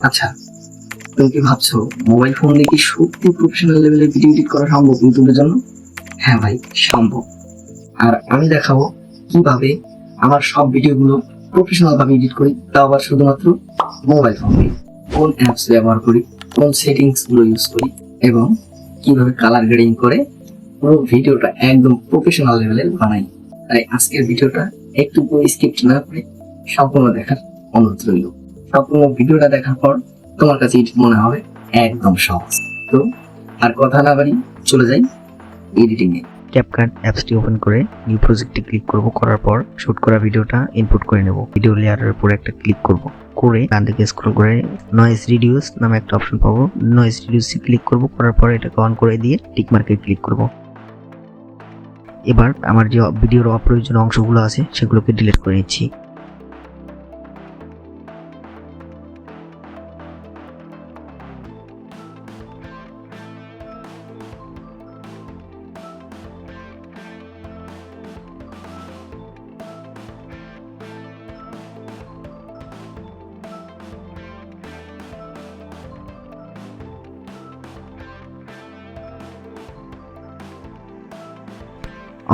আচ্ছা তুমি কি ভাবছ মোবাইল ফোন দিয়ে কি সত্যি প্রফেশনাল লেভেলে ভিডিও এডিট করা সম্ভব ইউটিউবের জন্য? হ্যাঁ ভাই, সম্ভব। আর আমি দেখাবো কীভাবে আমার সব ভিডিওগুলো প্রফেশনাল ভাবে এডিট করি, তাও আবার শুধুমাত্র মোবাইল ফোন দিয়ে। কোন অ্যাপস ব্যবহার করি, কোন সেটিংসগুলো ইউজ করি, এবং কীভাবে কালার গ্রেডিং করে পুরো ভিডিওটা একদম প্রফেশনাল লেভেলের বানাই। তাই আজকের ভিডিওটা একটু স্কিপ্ট না করে সম্পূর্ণ দেখার অনুরোধ রইল। সম্পূর্ণ ভিডিওটা দেখার পর তোমার কাছে এটি মনে হবে একদম সহজ। তো, আর কথা না বাড়ি চলে যাই এডিটিং এ। ক্যাপকাট অ্যাপসটি ওপেন করে নিউ প্রজেক্টে ক্লিক করব, করার পর শুট করা ভিডিওটা ইনপুট করে নেব। ভিডিও লেয়ারের উপর একটা ক্লিক করব। করে ডান দিকে স্ক্রল করে নয়েজ রিডিউস নামে একটা অপশন পাবো। নয়েজ রিডিউসে ক্লিক করব, করার পর এটাকে অন করে দিয়ে টিক মার্কে ক্লিক করব। এবার আমার যে ভিডিওর অপ্রয়োজনীয় অংশগুলো আছে, সেগুলোকে ডিলিট করে নিচ্ছি।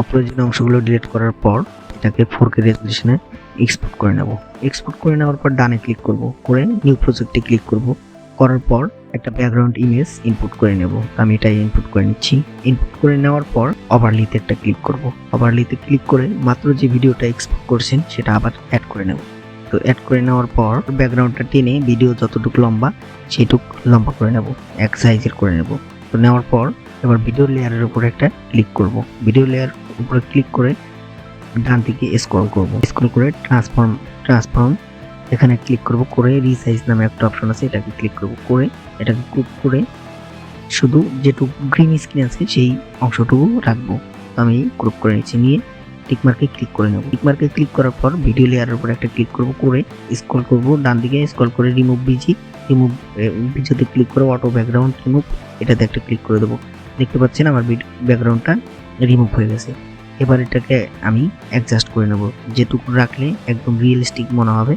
অপ্রয়োজনীয় অংশগুলো ডিলিট করার পর এটাকে ফোর কে রেজলিউশনে এক্সপোর্ট করে নেব। এক্সপোর্ট করে নেওয়ার পর ডানে ক্লিক করব, করে নিউ প্রজেক্টে ক্লিক করব। করার পর একটা ব্যাকগ্রাউন্ড ইমেজ ইনপুট করে নেব। আমি এটাই ইনপুট করে নিচ্ছি। ইনপুট করে নেওয়ার পর ওভারলিতে একটা ক্লিক করব। ওভারলিতে ক্লিক করে মাত্র যে ভিডিওটা এক্সপোর্ট করছেন সেটা আবার অ্যাড করে নেব। তো অ্যাড করে নেওয়ার পর ব্যাকগ্রাউন্ডটা টেনে ভিডিও যতটুকু লম্বা সেটুক লম্বা করে নেব। এক সাইজের করে নেব। তো নেওয়ার পর এবার ভিডিও লেয়ারের উপরে একটা ক্লিক করব। ভিডিও লেয়ার উপরে ক্লিক করে ডান দিকে স্ক্রল করব। স্ক্রল করে ট্রান্সফর্ম ট্রান্সফর্ম এখানে ক্লিক করব। করে রিসাইজ নামে একটা অপশন আছে, এটাকে ক্লিক করব। করে এটাকে ক্লিক করে শুধু যেটুকু গ্রিন স্ক্রিন আছে, সেই অংশটুকু রাখব। আমি গ্রুপ করে নিচ্ছি, নিয়ে টিকমার্কে ক্লিক করে নেব। টিকমার্কে ক্লিক করার পর ভিডিও লেয়ারের উপর একটা ক্লিক করব। করে স্ক্রল করব, ডান দিকে স্ক্রল করে রিমুভ বিজি রিমুভ বিজিতে ক্লিক করে অটো ব্যাকগ্রাউন্ড রিমুভ এটাতে একটা ক্লিক করে দেবো। দেখতে পাচ্ছেন আমার ব্যাকগ্রাউন্ডটা রিমুভ হয়ে গেছে। এবার এটাকে আমি অ্যাডজাস্ট করে নেব। যেটুকু রাখলে একদম রিয়েলিস্টিক মনে হবে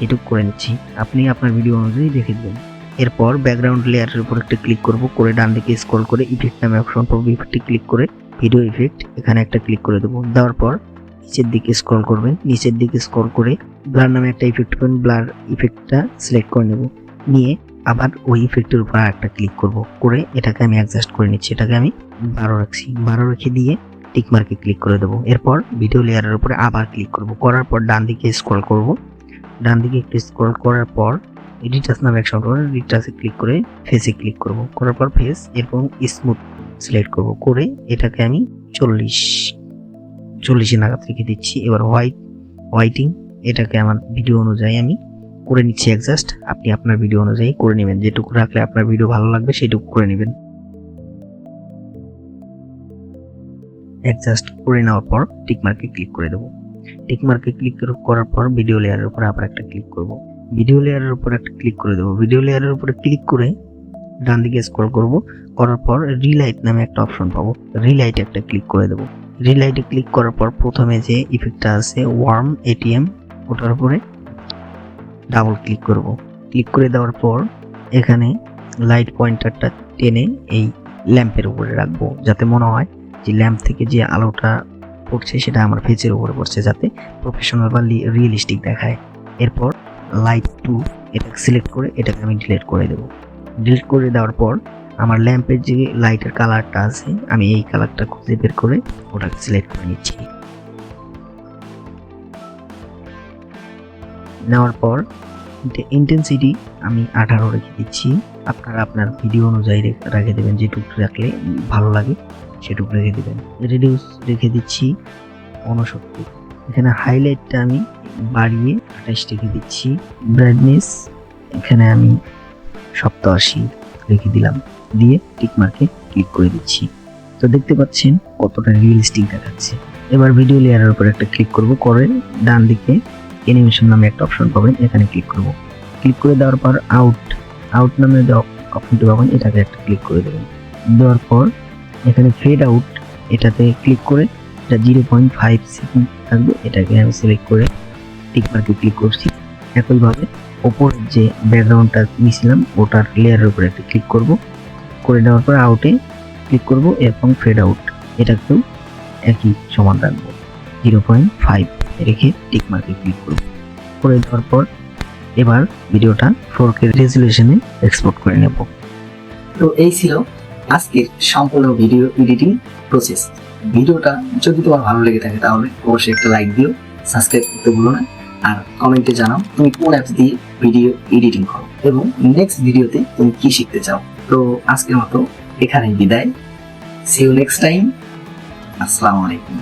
এটুকু করে নিচ্ছি। আপনি আপনার ভিডিও অনুযায়ী দেখে দেবেন এরপর ব্যাকগ্রাউন্ড লেয়ারের উপর একটা ক্লিক করব। করে ডান দিকে স্ক্রল করে ইফেক্ট নামে অপশন পাবো। ইফেক্টে ক্লিক করে ভিডিও ইফেক্ট এখানে একটা ক্লিক করে দেবো। দেওয়ার পর নিচের দিকে স্ক্রল করবেন। নিচের দিকে স্ক্রল করে ব্লার নামে একটা ইফেক্ট পাবেন ব্লার ইফেক্টটা সিলেক্ট করে নেব। নিয়ে আবার ওই ইফেক্টের উপর একটা ক্লিক করব। করে এটাকে আমি অ্যাডজাস্ট করে নিচ্ছি। এটাকে আমি বারো রাখছি। বারো রেখে দিয়ে টিক মার্কে ক্লিক করে দেবো। এরপর ভিডিও লেয়ারের উপরে আবার ক্লিক করব। করার পর ডান দিকে স্ক্রল করব। ডান দিকে একটু স্ক্রল করার পর এডিটাস নামে অ্যাকশন করব এডিটাসে ক্লিক করে ফেসে ক্লিক করব। করার পর ফেস এবং স্মুথ সিলেক্ট করব। করে এটাকে আমি চল্লিশ, চল্লিশে নাগাদ রেখে দিচ্ছি। এবার হোয়াইট হোয়াইটিং এটাকে আমার ভিডিও অনুযায়ী আমি করে নিচ্ছি। অ্যাডজাস্ট আপনি আপনার ভিডিও অনুযায়ী করে নেবেন। যেটুকু রাখলে আপনার ভিডিও ভালো লাগবে, সেটুকু করে নেবেন। অ্যাডজাস্ট করে নেওয়ার পর টিক মার্কে ক্লিক করে দেবো। টিক মার্কে ক্লিক করার পর ভিডিও লেয়ারের উপর আবার একটা ক্লিক করব। ভিডিও লেয়ারের উপর একটা ক্লিক করে দেবো। ভিডিও লেয়ারের উপরে ক্লিক করে ডান দিকে স্ক্রল করব। করার পর রিলাইট নামে একটা অপশন পাবো। রিলাইটে একটা ক্লিক করে দেবো। রিলাইটে ক্লিক করার পর প্রথমে যে ইফেক্টটা আছে ওয়ার্ম এটিএম ওটার উপরে ডাবল ক্লিক করব। ক্লিক করে দেওয়ার পর এখানে লাইট পয়েন্টারটা টেনে এই ল্যাম্পের উপরে রাখব, যাতে মনে হয় যে ল্যাম্প থেকে যে আলোটা পড়ছে সেটা আমার ফেসের উপরে পড়ছে যাতে প্রফেশনাল বা রিয়েলিস্টিক দেখায়। এরপর লাইট টু এটা সিলেক্ট করে এটাকে আমি ডিলিট করে দেবো। ডিলিট করে দেওয়ার পর আমার ল্যাম্পের যে লাইটের কালারটা আছে, আমি এই কালারটা খুঁজে বের করে ওটাকে সিলেক্ট করে নিচ্ছি। নেওয়ার পর ইন্টেন্সিটি আমি আঠারো রেখে দিচ্ছি। আপনারা আপনার ভিডিও অনুযায়ী রেখে- দেবেন, যেটুকু রাখলে ভালো লাগে, সেটুকু রেখে দেবেন। রিডিউস রেখে দিচ্ছি উনসত্তর এখানে হাইলাইটটা আমি বাড়িয়ে আঠাশ রেখে দিচ্ছি। ব্রাইটনেস এখানে আমি সপ্তাশি রেখে দিলাম। দিয়ে টিক মার্কে ক্লিক করে দিচ্ছি। তো দেখতে পাচ্ছেন কতটা রিয়েলিস্টিক দেখাচ্ছে। এবার ভিডিও লেয়ারের উপর একটা ক্লিক করব। করে ডান দিকে অ্যানিমেশন নামে একটা অপশন পাবেন, এখানে ক্লিক করব। ক্লিক করে দেওয়ার পর আউট আউট নামে যে অপশনটি পাবেন, এটাকে একটা ক্লিক করে দেবেন। দেওয়ার পর এখানে ফেড আউট এটাতে ক্লিক করে এটা জিরো পয়েন্ট ফাইভ সেকেন্ড থাকবে, এটাকে আমি সিলেক্ট করে টিক মার্কে ক্লিক করছি। একইভাবে ওপর যে ব্যাকগ্রাউন্ডটা নিয়েছিলাম, ওটার লেয়ারের উপরে একটা ক্লিক করব। করে দেওয়ার পর আউটে ক্লিক করব এবং ফেড আউট এটাকেও একই সমান রাখব। জিরো পয়েন্ট ফাইভ রেখে টিক মার্কে ক্লিক করব করে দেওয়ার পর এবার ভিডিওটা ফোর কে রেজুলেশনে এক্সপোর্ট করে নেব। তো এই ছিল আজকের সম্পূর্ণ ভিডিও এডিটিং প্রসেস ভিডিওটা যদি তোমার ভালো লেগে থাকে তাহলে অবশ্যই একটা লাইক দিও সাবস্ক্রাইব করতে ভুলো না, আর কমেন্টে জানাও তুমি কোন অ্যাপস দিয়ে ভিডিও এডিটিং করো এবং নেক্সট ভিডিওতে তুমি কি শিখতে চাও। তো আজকের মতো এখানেই বিদায়। সি ইউ নেক্সট টাইম আসসালামু আলাইকুম।